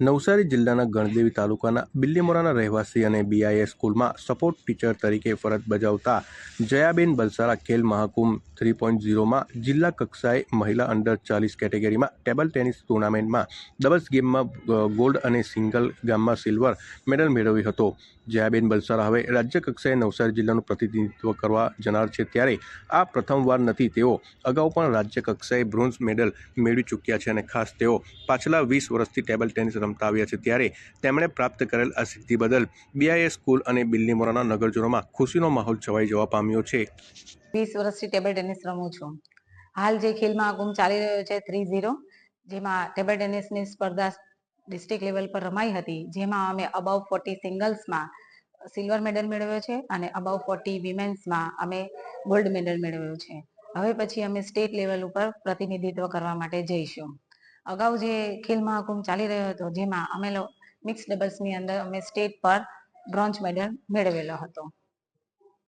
નવસારી જિલ્લાના ગણદેવી તાલુકાના બિલ્લીમોરાના રહેવાસી અને બીઆઈએસ સ્કૂલમાં સપોર્ટ ટીચર તરીકે ફરજ બજાવતા જયાબેન બલસારા ખેલ મહાકુંભ થ્રી પોઈન્ટ ઝીરોમાં જિલ્લા કક્ષાએ મહિલા અંડર ચાલીસ કેટેગરીમાં ટેબલ ટેનિસ ટુર્નામેન્ટમાં ડબલ્સ ગેમમાં ગોલ્ડ અને સિંગલ ગામમાં સિલ્વર મેડલ મેળવ્યો હતો. જયાબેન બલસારા હવે રાજ્ય કક્ષાએ નવસારી જિલ્લાનું પ્રતિનિધિત્વ કરવા જનાર છે. ત્યારે આ પ્રથમવાર નથી તેઓ અગાઉ પણ રાજ્ય કક્ષાએ બ્રોન્ઝ મેડલ મેળવી ચૂક્યા છે અને ખાસ તેઓ પાછલા વીસ વર્ષથી ટેબલ ટેનિસ રમતા આવ્યા છે. ત્યારે તેમણે પ્રાપ્ત કરેલ આ સિદ્ધિ બદલ બીઆઈએસ સ્કૂલ અને બિલ્લીમોરાના નગરજનોમાં ખુશીનો માહોલ છવાઈ જવા પામ્યો છે. વીસ વર્ષથી ટેબલ ટેનિસ રમું છું. હાલ જે ખેલ મહાકુંભ ચાલી રહ્યો છે થ્રી ઝીરો જેમાં ટેબલ ટેનિસની સ્પર્ધા ડિસ્ટ્રિક્ટ લેવલ પર રમાઈ હતી, જેમાં અમે અબાઉ ફોર્ટી સિંગલ્સમાં સિલ્વર મેડલ મેળવ્યો છે અને અબાઉ ફોર્ટી વિમેન્સમાં અમે ગોલ્ડ મેડલ મેળવ્યો છે. હવે પછી અમે સ્ટેટ લેવલ ઉપર પ્રતિનિધિત્વ કરવા માટે જઈશું. અગાઉ જે ખેલ મહાકુંભ ચાલી રહ્યો હતો, જેમાં અમે મિક્સ ડબલ્સની અંદર અમે સ્ટેટ પર બ્રોન્ઝ મેડલ મેળવેલો હતો.